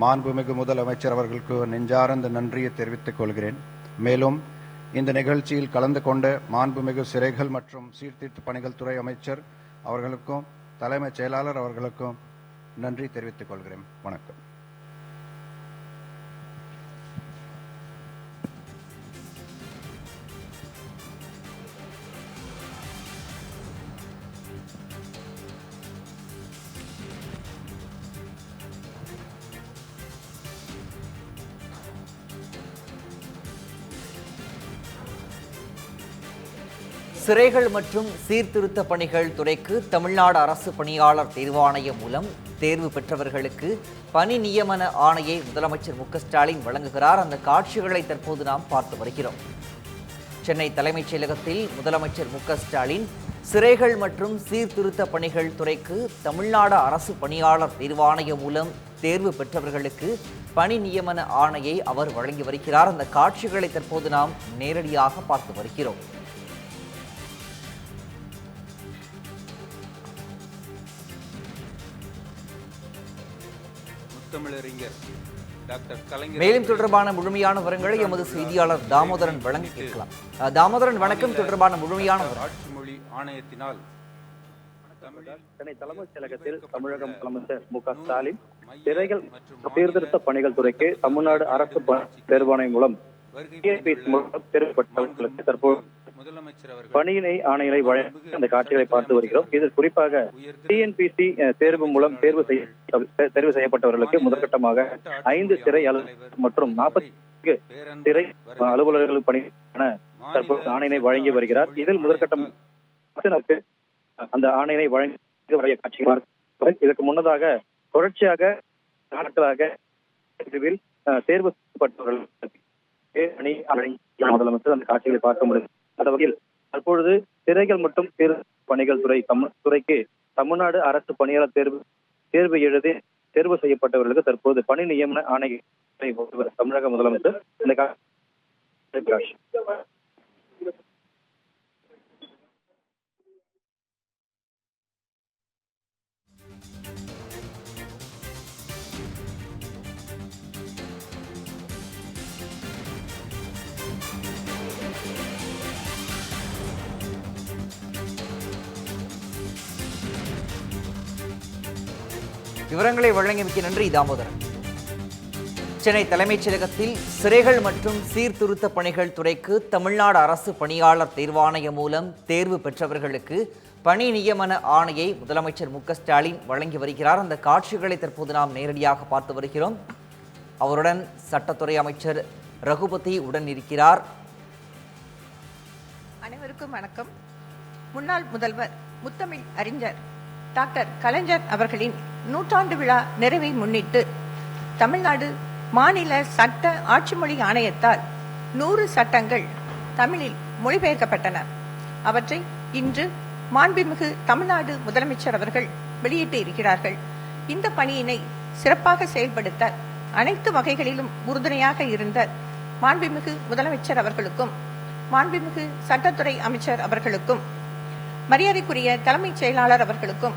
மாண்புமிகு முதலமைச்சர் அவர்களுக்கு நெஞ்சார்ந்த நன்றியை தெரிவித்துக் கொள்கிறேன். மேலும் இந்த நிகழ்ச்சியில் கலந்து கொண்ட மாண்புமிகு சிறைகள் மற்றும் சீர்திருத்த பணிகள் துறை அமைச்சர் அவர்களுக்கும் தலைமைச் செயலாளர் அவர்களுக்கும் நன்றி தெரிவித்துக் கொள்கிறேன். வணக்கம். சிறைகள் மற்றும் சீர்திருத்த பணிகள் துறைக்கு தமிழ்நாடு அரசு பணியாளர் தேர்வாணையம் மூலம் தேர்வு பெற்றவர்களுக்கு பணி நியமன ஆணையை முதலமைச்சர் மு ஸ்டாலின் வழங்குகிறார். அந்த காட்சிகளை தற்போது நாம் பார்த்து வருகிறோம். சென்னை தலைமைச் செயலகத்தில் முதலமைச்சர் மு ஸ்டாலின் சிறைகள் மற்றும் சீர்திருத்த பணிகள் துறைக்கு தமிழ்நாடு அரசு பணியாளர் தேர்வாணையம் மூலம் தேர்வு பெற்றவர்களுக்கு பணி நியமன ஆணையை அவர் வழங்கி வருகிறார். அந்த காட்சிகளை தற்போது நாம் நேரடியாக பார்த்து வருகிறோம். முத்தமிழறிஞர் மேலும் தொடர்பான முழுமையான விவரங்களை எமது செய்தியாளர் தாமோதரன் வழங்கி கேட்கலாம். தாமோதரன் வணக்கம். தொடர்பான முழுமையான ஆட்சி மொழி ஆணையத்தினால் சென்னை தலைமைச் செயலகத்தில் தமிழக முதலமைச்சர் மு க ஸ்டாலின் சிறைகள் சீர்திருத்த பணிகள் துறைக்கு தமிழ்நாடு அரசு தேர்வாணையம் மூலம் மூலம் தற்போது பணியினை ஆணைகளை வழங்கி அந்த காட்சிகளை பார்த்து வருகிறோம். இதில் குறிப்பாக டிஎன்பிசி தேர்வு மூலம் தேர்வு செய்ய தேர்வு செய்யப்பட்டவர்களுக்கு முதற்கட்டமாக ஐந்து சிறை மற்றும் நாற்பத்தி சிறை அலுவலர்கள் பணிக்கான தற்போது ஆணையினை வழங்கி வருகிறார். இதில் முதற்கட்டம் அந்த ஆணையினை வழங்கி வரைய காட்சி. இதற்கு முன்னதாக தொடர்ச்சியாக நாட்களாக பிரிவில் தேர்வு வழங்கிய முதலமைச்சர் அந்த காட்சிகளை பார்க்க முடியும் அந்த வகையில் தற்பொழுது சிறைகள் மற்றும் தேர்வு பணிகள் துறை தமிழ் துறைக்கு தமிழ்நாடு அரசு பணியாளர் தேர்வு தேர்வு எழுதி தேர்வு செய்யப்பட்டவர்களுக்கு தற்போது பணி நியமன ஆணை தமிழக முதலமைச்சர் இந்த விவரங்களை வழங்கியமைக்கு நன்றி தாமோதரன். சென்னை தலைமைச் செயலகத்தில் சிறைகள் மற்றும் சீர்திருத்த பணிகள் துறைக்கு தமிழ்நாடு அரசு பணியாளர் தேர்வாணையம் மூலம் தேர்வு பெற்றவர்களுக்கு பணி நியமன ஆணையை முதலமைச்சர் மு ஸ்டாலின் வழங்கி வருகிறார். அந்த காட்சிகளை தற்போது நாம் நேரடியாக பார்த்து வருகிறோம். அவருடன் சட்டத்துறை அமைச்சர் ரகுபதி உடன் இருக்கிறார். அனைவருக்கும் வணக்கம். முன்னாள் முதல்வர் முத்தமிழ் அறிஞர் டாக்டர் கலைஞர் அவர்களின் நூற்றாண்டு விழா நிறைவை முன்னிட்டு தமிழ்நாடு மாநில சட்ட ஆட்சிமொழி ஆணையத்தால் நூறு சட்டங்கள் தமிழில் மொழிபெயர்க்கப்பட்டன. அவற்றை இன்று மாண்புமிகு தமிழ்நாடு முதலமைச்சர் அவர்கள் வெளியிட்டு இருக்கிறார்கள். இந்த பணியினை சிறப்பாக செயல்படுத்த அனைத்து வகைகளிலும் உறுதுணையாக இருந்த மாண்புமிகு முதலமைச்சர் அவர்களுக்கும் மாண்புமிகு சட்டத்துறை அமைச்சர் அவர்களுக்கும் மரியாதைக்குரிய தலைமைச் செயலாளர் அவர்களுக்கும்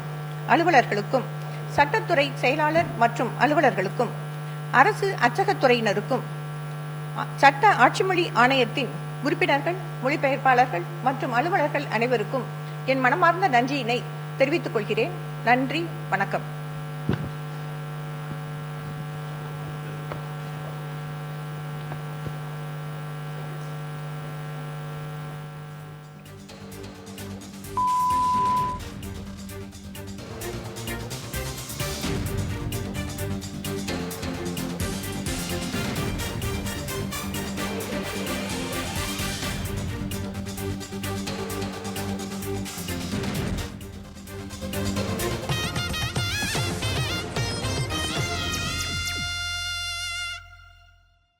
அலுவலர்களுக்கும் சட்டத்துறை செயலாளர் மற்றும் அலுவலர்களுக்கும் அரசு அச்சகத்துறையினருக்கும் சட்ட ஆட்சிமொழி ஆணையத்தின் உறுப்பினர்கள் மொழிபெயர்ப்பாளர்கள் மற்றும் அலுவலர்கள் அனைவருக்கும் என் மனமார்ந்த நன்றியினை தெரிவித்துக் கொள்கிறேன். நன்றி வணக்கம்.